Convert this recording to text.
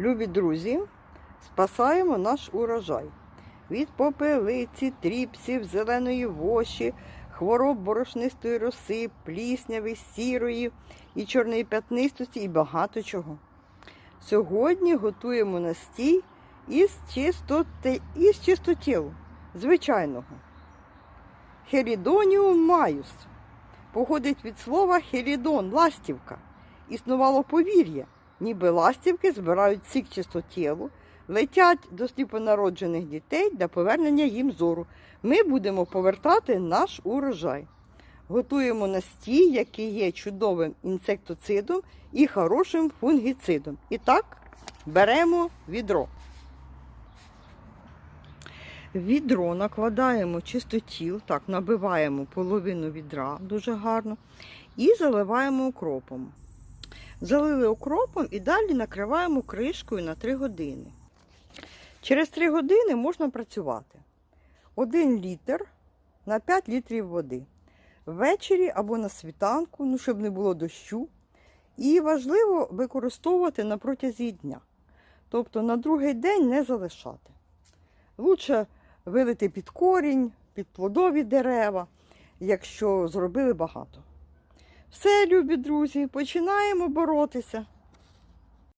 Любі друзі, спасаємо наш урожай від попелиці, тріпсів, зеленої воші, хвороб борошнистої роси, плісняви, сірої і чорної п'ятнистості і багато чого. Сьогодні готуємо настій із, чистоти, із чистотілу, звичайного. Хелідоніум майус походить від слова хелідон, ластівка. Існувало повір'я, ніби ластівки збирають сік чистотілу, летять до сліпонароджених дітей для повернення їм зору. Ми будемо повертати наш урожай. Готуємо настій, який є чудовим інсектицидом і хорошим фунгіцидом. І так, беремо відро. Відро накладаємо чистотіл, так, набиваємо половину відра дуже гарно і заливаємо окропом. Залили окропом і далі накриваємо кришкою на 3 години. Через 3 години можна працювати. 1 літр на 5 літрів води. Ввечері або на світанку, ну, щоб не було дощу. І важливо використовувати на протязі дня. Тобто на другий день не залишати. Лучше вилити під корінь, під плодові дерева, якщо зробили багато. Все, любі друзі, починаємо боротися.